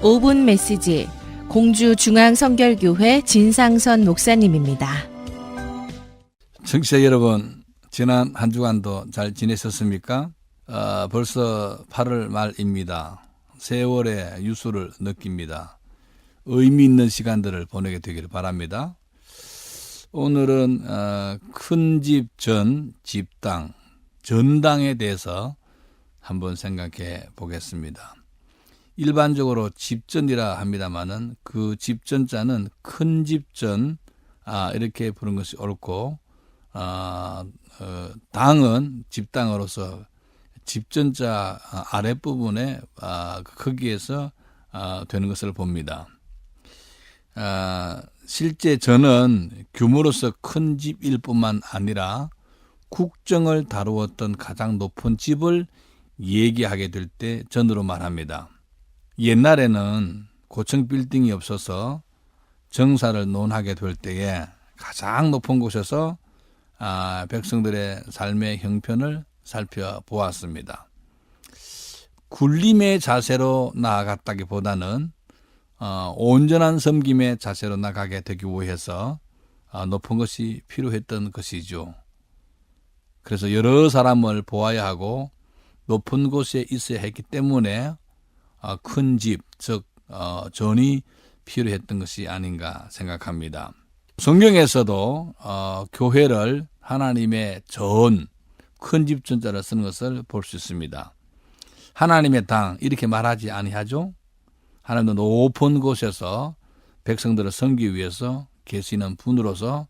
5분 메시지 공주 중앙성결교회 진상선 목사님입니다. 청취자 여러분, 지난 한 주간도 잘 지내셨습니까? 어, 벌써 8월 말입니다. 세월의 유수를 느낍니다. 의미 있는 시간들을 보내게 되기를 바랍니다. 오늘은 어, 큰집 전 집당, 전당에 대해서 한번 생각해 보겠습니다. 일반적으로 집전이라 합니다만은 그 집전자는 큰 집전 아, 이렇게 부른 것이 옳고 아, 어, 당은 집당으로서 집전자 아, 아랫부분에 아, 그 크기에서 아, 되는 것을 봅니다. 아, 실제 저는 규모로서 큰 집일 뿐만 아니라 국정을 다루었던 가장 높은 집을 얘기하게 될 때 전으로 말합니다. 옛날에는 고층 빌딩이 없어서 정사를 논하게 될 때에 가장 높은 곳에서 아, 백성들의 삶의 형편을 살펴보았습니다. 굴림의 자세로 나아갔다기보다는 어, 온전한 섬김의 자세로 나가게 되기 위해서 어, 높은 것이 필요했던 것이죠. 그래서 여러 사람을 보아야 하고 높은 곳에 있어야 했기 때문에 어, 큰 집, 즉 어, 전이 필요했던 것이 아닌가 생각합니다. 성경에서도 어, 교회를 하나님의 전, 큰 집 전자를 쓰는 것을 볼 수 있습니다. 하나님의 당 이렇게 말하지 아니하죠? 하나님도 높은 곳에서 백성들을 섬기기 위해서 계시는 분으로서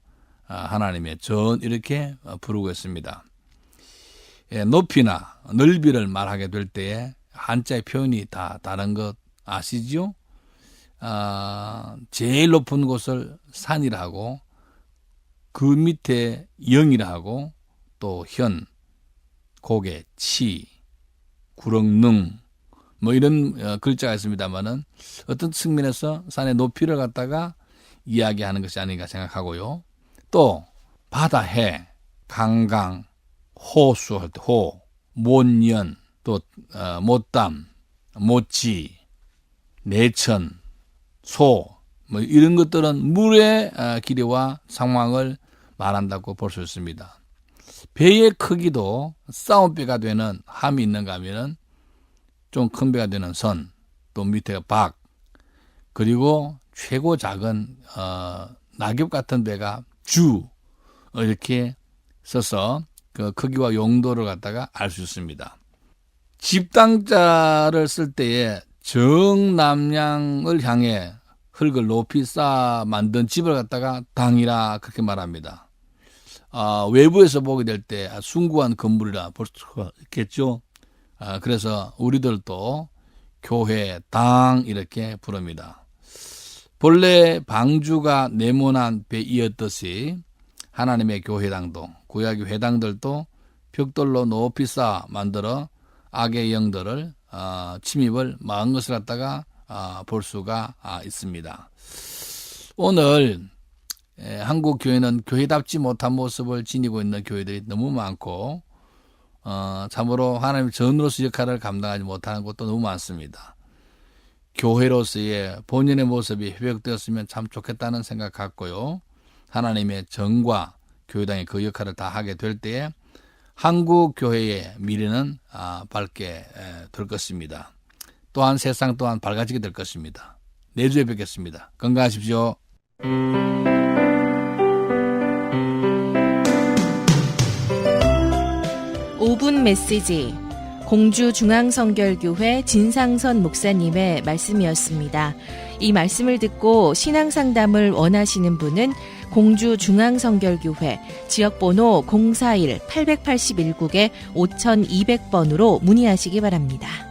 아, 하나님의 전 이렇게 어, 부르고 있습니다. 예, 높이나 넓이를 말하게 될 때에 한자의 표현이 다 다른 것 아시죠? 아, 제일 높은 곳을 산이라 하고 그 밑에 영이라 하고 또 현, 고개, 치, 구렁능 뭐 이런 어, 글자가 있습니다만은 어떤 측면에서 산의 높이를 갖다가 이야기하는 것이 아닌가 생각하고요. 또 바다, 해, 강강, 호수 호, 못년, 또 어, 못담, 못지, 내천, 소, 뭐 이런 것들은 물의 어, 길이와 상황을 말한다고 볼 수 있습니다. 배의 크기도 싸움배가 되는 함이 있는가 하면은 좀 큰 배가 되는 선, 또 밑에가 박, 그리고 최고 작은 어, 낙엽 같은 배가 주 이렇게 써서 그 크기와 용도를 갖다가 알 수 있습니다. 집당자를 쓸 때에 정남량을 향해 흙을 높이 쌓아 만든 집을 갖다가 당이라 그렇게 말합니다. 아, 외부에서 보게 될 때 숭고한 건물이라 볼 수가 있겠죠. 아, 그래서 우리들도 교회 당 이렇게 부릅니다. 본래 방주가 네모난 배이었듯이 하나님의 교회당도 구약의 회당들도 벽돌로 높이 쌓아 만들어 악의 영들을 어, 침입을 막은 것을 갖다가 어, 볼 수가 아, 있습니다. 오늘 에, 한국 교회는 교회답지 못한 모습을 지니고 있는 교회들이 너무 많고 어, 참으로 하나님 전으로서 역할을 감당하지 못하는 것도 너무 많습니다. 교회로서의 본연의 모습이 회복되었으면 참 좋겠다는 생각 갖고요. 하나님의 정과 교회당의 그 역할을 다 하게 될 때에 한국 교회의 미래는 아, 밝게 에, 될 것입니다. 또한 세상 또한 밝아지게 될 것입니다. 내주에 뵙겠습니다. 건강하십시오. 오분 메시지 공주 중앙성결교회 진상선 목사님의 말씀이었습니다. 이 말씀을 듣고 신앙 상담을 원하시는 분은 공주 중앙성결교회 지역번호 041-881국에 5200번으로 문의하시기 바랍니다.